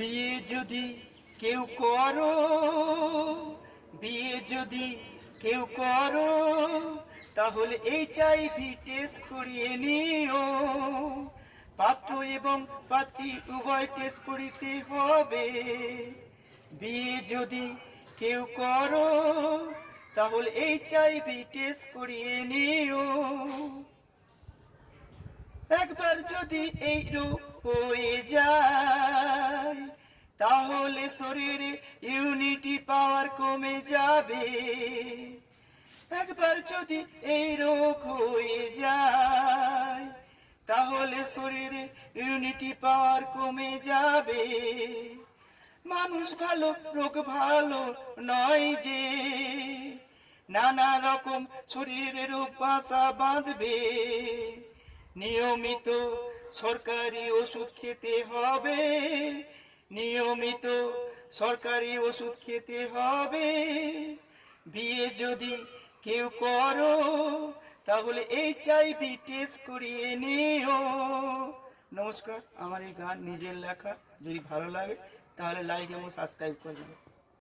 বিয়ে যদি কেউ করো, বিয়ে যদি কেউ করো, তাহলে এই চাইভি টেস্ট করিয়ে নিও। পাত্র এবং পাত্রী উভয় টেস্ট করিতে হবে। বিয়ে যদি কেউ করো, তাহলে এই চাইভি টেস্ট করিয়ে নিও। একবার যদি এই রোগ হয়ে যায় তাহলে শরীরে ইউনিটি পাওয়ার কমে যাবে। একবার যদি এই রোগ হয়ে যায়, তাহলে শরীরে ইউনিটি পাওয়ার কমে যাবে। মানুষ ভালো, রোগ ভালো নয় যে, নানা রকম শরীরে রোগ বাসা বাঁধবে। নিয়মিত সরকারি ওষুধ খেতে হবে নিয়মিত সরকারি ওষুধ খেতে হবে। বিয়ে যদি কেউ করো, তাহলে এই চাইবি টেস্ট করিয়ে নিও। নমস্কার, আমার এই গান নিজের লেখা, যদি ভালো লাগে, তাহলে লাইক এবং সাবস্ক্রাইব করে দেবে